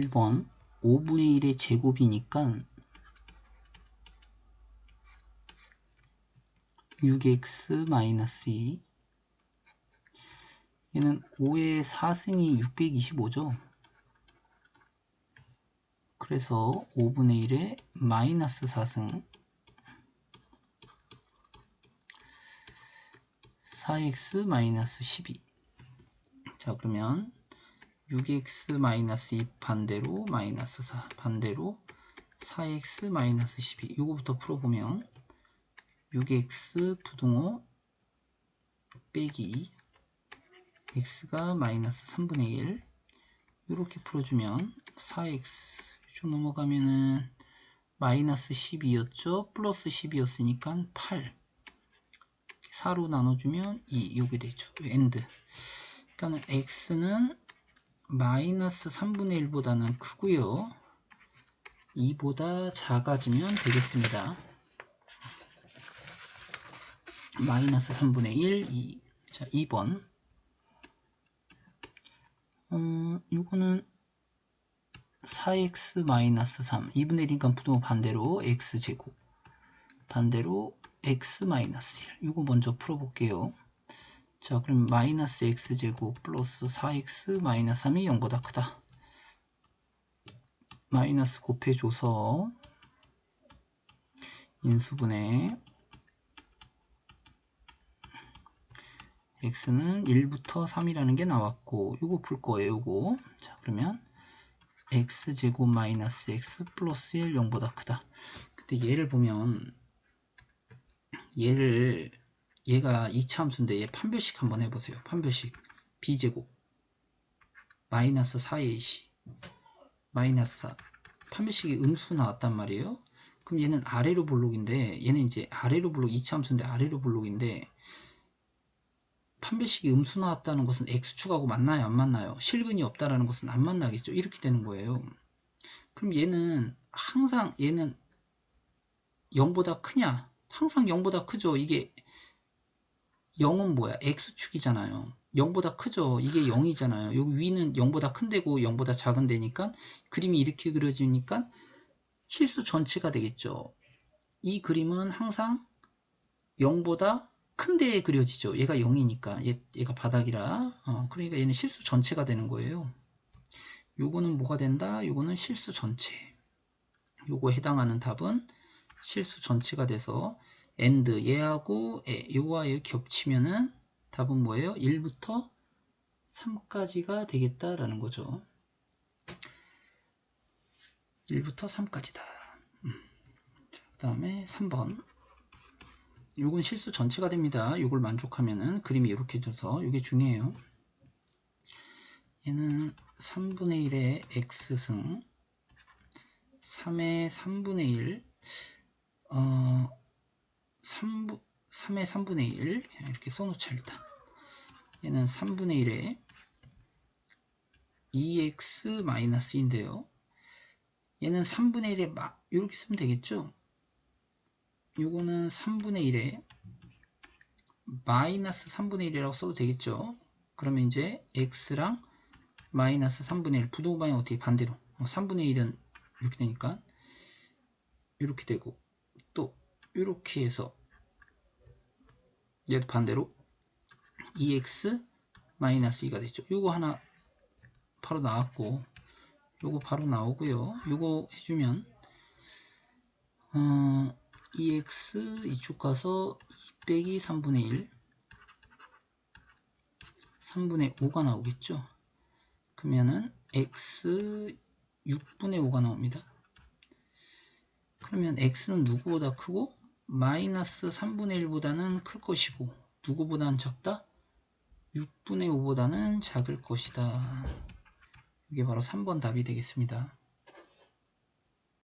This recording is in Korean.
1번 5분의 1의 제곱이니까 6x 마이너스 2 얘는 5의 4승이 625죠. 그래서 5분의 1에 마이너스 4승. 4x 마이너스 12 자 그러면 6x 마이너스 2 반대로 마이너스 4 반대로 4x 마이너스 12 이거부터 풀어보면 6x 부등호 빼기 x가 마이너스 3분의 1 이렇게 풀어주면 4x 쭉 넘어가면은 마이너스 12였죠? 플러스 12였으니까 8 4로 나눠주면 2 이게 되죠. 엔드. 그러니까 x는 마이너스 3분의 1보다는 크고요. 2보다 작아지면 되겠습니다. 마이너스 3분의 1 2. 자 2번. 음, 이거는 4x 마이너스 3 2분의 1이니까 부동호 반대로 x제곱. 반대로 x 마이너스 1 이거 먼저 풀어볼게요 자 그럼 마이너스 x제곱 플러스 4x 마이너스 3이 0보다 크다. 마이너스 곱해줘서 인수분해 x는 1부터 3이라는 게 나왔고 이거 풀 거예요 이거. 자 그러면 x제곱 마이너스 x 플러스 1 0보다 크다. 근데 얘를 보면 얘를 얘가 2차 함수인데 얘 판별식 한번 해보세요 판별식 b제곱 마이너스 4ac 마이너스 4 판별식이 음수 나왔단 말이에요 그럼 얘는 아래로 볼록인데 얘는 이제 아래로 볼록 2차 함수인데 아래로 볼록인데 판별식이 음수 나왔다는 것은 x축하고 맞나요? 안 맞나요? 실근이 없다라는 것은 안 만나겠죠? 이렇게 되는 거예요. 그럼 얘는 항상 얘는 0보다 크냐? 항상 0보다 크죠. 이게 0은 뭐야? x축이잖아요. 0보다 크죠. 이게 0이잖아요. 여기 위는 0보다 큰 데고 0보다 작은 데니까 그림이 이렇게 그려지니까 실수 전체가 되겠죠. 이 그림은 항상 0보다 큰 데에 그려지죠. 얘가 0이니까 얘, 얘가 바닥이라 어, 그러니까 얘는 실수 전체가 되는 거예요. 요거는 뭐가 된다? 요거는 실수 전체 요거 해당하는 답은 실수 전체가 돼서 엔드 얘하고 에, 요와 얘 겹치면은 답은 뭐예요? 1부터 3까지가 되겠다라는 거죠. 1부터 3까지다. 음. 그 다음에 3번 요건 실수 전체가 됩니다. 요걸 만족하면은 그림이 이렇게 돼서 이게 중요해요. 얘는 3분의 1의 x승 3의 3분의 1 어, 3부, 3의 3분의 1 그냥 이렇게 써놓자 일단. 얘는 3분의 1의 2x-인데요. 얘는 3분의 1에 막 이렇게 쓰면 되겠죠? 요거는 3분의 1에 마이너스 3분의 1이라고 써도 되겠죠. 그러면 이제 x랑 마이너스 3분의 1 부동호 방향 어떻게 반대로. 3분의 어, 1은 이렇게 되니까 이렇게 되고. 또 이렇게 해서 얘도 반대로 2x 마이너스 2가 되죠. 요거 하나 바로 나왔고 요거 바로 나오고요. 요거 해주면 어 2x 이쪽 가서 2 빼기 3분의 1 3분의 5가 나오겠죠 그러면은 x 6분의 5가 나옵니다 그러면 x는 누구보다 크고 마이너스 3분의 1보다는 클 것이고 누구보다는 적다? 6분의 5보다는 작을 것이다. 이게 바로 3번 답이 되겠습니다